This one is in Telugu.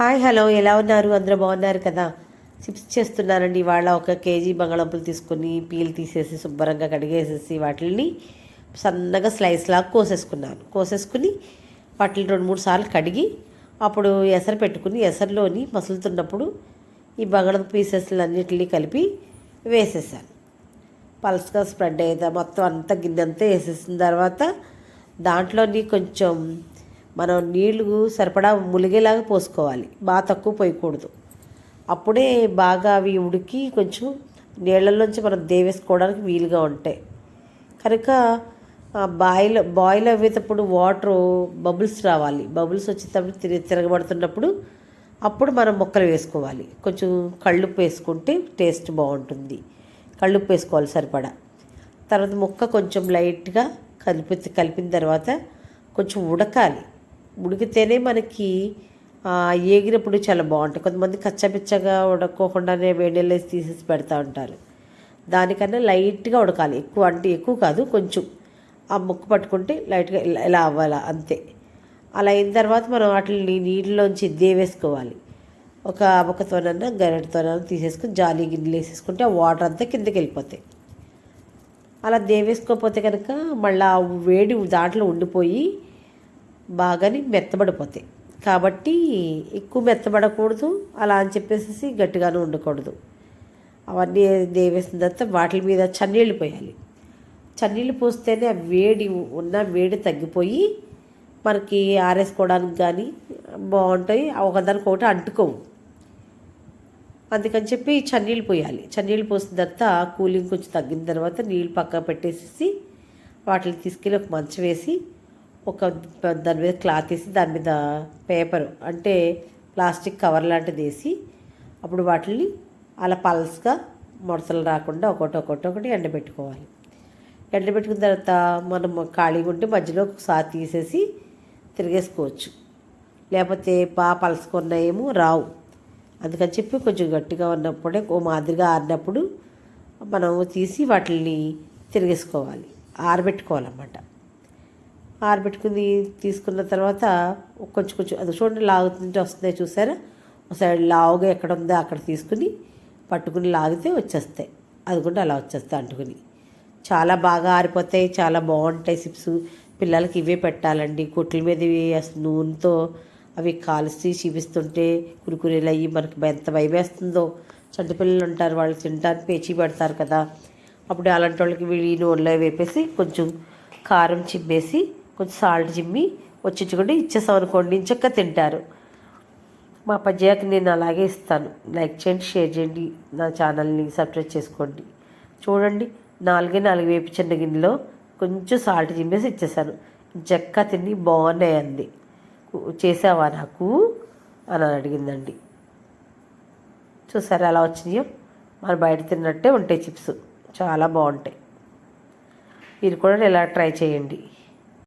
హాయ్ హలో ఎలా ఉన్నారు? అందరూ బాగున్నారు కదా? చిప్స్ చేస్తున్నానండి ఇవాళ. ఒక కేజీ బంగాళంపులు తీసుకొని పీల్ తీసేసి శుభ్రంగా కడిగేసేసి వాటిని సన్నగా స్లైస్ లాగా కోసేసుకున్నాను. కోసేసుకుని వాటిని రెండు మూడు సార్లు కడిగి అప్పుడు ఎసరు పెట్టుకుని ఎసరులోని మసులుతున్నప్పుడు ఈ బంగాళాదుంప పీసెస్లు అన్నిటిని కలిపి వేసేసాను. పల్స్గా స్ప్రెడ్ అయ్యేదా? మొత్తం అంతా గిన్నె అంతా వేసేసిన తర్వాత దాంట్లోని కొంచెం మనం నీళ్ళు సరిపడా ములిగేలాగా పోసుకోవాలి. బాగా తక్కువ పోయకూడదు. అప్పుడే బాగా అవి ఉడికి కొంచెం నీళ్ళల్లోంచి మనం దేవేసుకోవడానికి వీలుగా ఉంటాయి. కనుక బాయిల్ బాయిల్ అయ్యేటప్పుడు వాటర్ బబుల్స్ రావాలి. బబుల్స్ వచ్చేటప్పుడు తిరి తిరగబడుతున్నప్పుడు అప్పుడు మనం ముక్కలు వేసుకోవాలి. కొంచెం కళ్ళుప్పు వేసుకుంటే టేస్ట్ బాగుంటుంది. కళ్ళుప్పు వేసుకోవాలి సరిపడా. తర్వాత ముక్క కొంచెం లైట్గా కలిపి కలిపిన తర్వాత కొంచెం ఉడకాలి. ఉడికితేనే మనకి ఏగినప్పుడు చాలా బాగుంటాయి. కొంతమంది కచ్చపిచ్చగా ఉడక్కోకుండానే వేడిలో వేసి తీసేసి పెడతా ఉంటారు. దానికన్నా లైట్గా ఉడకాలి. ఎక్కువ అంటే ఎక్కువ కాదు కొంచెం. ఆ ముక్క పట్టుకుంటే లైట్గా ఇలా ఇలా అవ్వాలి అంతే. అలా అయిన తర్వాత మనం వాటిని నీటిలోంచి దేవేసుకోవాలి. ఒక అబకతోనన్నా గరెటతోనన్నా తీసేసుకుని జాలి గిన్నెలు వేసేసుకుంటే ఆ వాటర్ అంతా కిందకి వెళ్ళిపోతాయి. అలా దేవేసుకోకపోతే కనుక మళ్ళీ ఆ వేడి దాంట్లో ఉండిపోయి బాగాని మెత్తబడిపోతాయి. కాబట్టి ఎక్కువ మెత్తబడకూడదు. అలా అని చెప్పేసి గట్టిగానే ఉండకూడదు. అవన్నీ దేవేసిన తర్వాత వాటి మీద చన్నీళ్ళు పోయాలి. చన్నీళ్ళు పోస్తేనే ఆ వేడి ఉన్న వేడి తగ్గిపోయి మనకి ఆరేసుకోవడానికి కానీ బాగుంటాయి. ఒకదానికి ఒకటి అంటుకోవు. అందుకని చెప్పి చన్నీళ్ళు పోయాలి. చన్నీళ్ళు పోసిన తర్వాత కూలింగ్ కొంచెం తగ్గిన తర్వాత నీళ్ళు పక్కన పెట్టేసేసి వాటిని తీసుకెళ్ళి ఒక మంచం వేసి ఒక దాని మీద క్లాత్ వేసి దాని మీద పేపర్ అంటే ప్లాస్టిక్ కవర్ లాంటిది వేసి అప్పుడు వాటిని అలా పల్స్గా ముడతలు రాకుండా ఒకటి ఒకటి ఒకటి ఎండబెట్టుకోవాలి. ఎండబెట్టుకున్న తర్వాత మనం ఖాళీగా ఉంటే మధ్యలో ఒకసారి తీసేసి తిరిగేసుకోవచ్చు. లేకపోతే బాగా పలుసుకున్నాయేమో రావు. అందుకని చెప్పి కొంచెం గట్టిగా ఉన్నప్పుడే ఓ మాదిరిగా ఆరినప్పుడు మనం తీసి వాటిని తిరిగేసుకోవాలి ఆరబెట్టుకోవాలన్నమాట. ఆరబెట్టుకుని తీసుకున్న తర్వాత కొంచెం కొంచెం అది చూడండి లాగుతుంటే వస్తుంది చూసారా? ఒకసారి లావుగా ఎక్కడ ఉందో అక్కడ తీసుకుని పట్టుకుని లాగితే వచ్చేస్తాయి. అది కూడా అలా వచ్చేస్తాయి అంటుకుని. చాలా బాగా ఆరిపోతాయి చాలా బాగుంటాయి చిప్స్. పిల్లలకి ఇవే పెట్టాలండి. కొట్ల మీద అసలు నూనెతో అవి కాల్చి చూపిస్తుంటే కురుకురేలు అయ్యి మనకి ఎంత భయమేస్తుందో చంటి పిల్లలు ఉంటారు వాళ్ళు తింటారు పేచీ పెడతారు కదా. అప్పుడు అలాంటి వాళ్ళకి వీడి నూనెలో వేపేసి కొంచెం కారం చిమ్మేసి కొంచెం సాల్ట్ చిమ్మి వచ్చించుకుంటే ఇచ్చేసాం అనుకోండి ఇంచక్క తింటారు. మా పజ్జాకి నేను అలాగే ఇస్తాను. లైక్ చేయండి షేర్ చేయండి నా ఛానల్ని సబ్స్క్రైబ్ చేసుకోండి. చూడండి నాలుగే నాలుగు వేపు చిన్న గిన్నెలో కొంచెం సాల్ట్ చిమ్మేసి ఇచ్చేసాను. జక్క తిని బాగున్నాయి అంది చేసావా నాకు? అని అడిగిందండి. చూసారా ఎలా వచ్చినాయో? మన బయట తిన్నట్టే ఉంటాయి చిప్స్. చాలా బాగుంటాయి. మీరు కూడా ఇలా ట్రై చేయండి.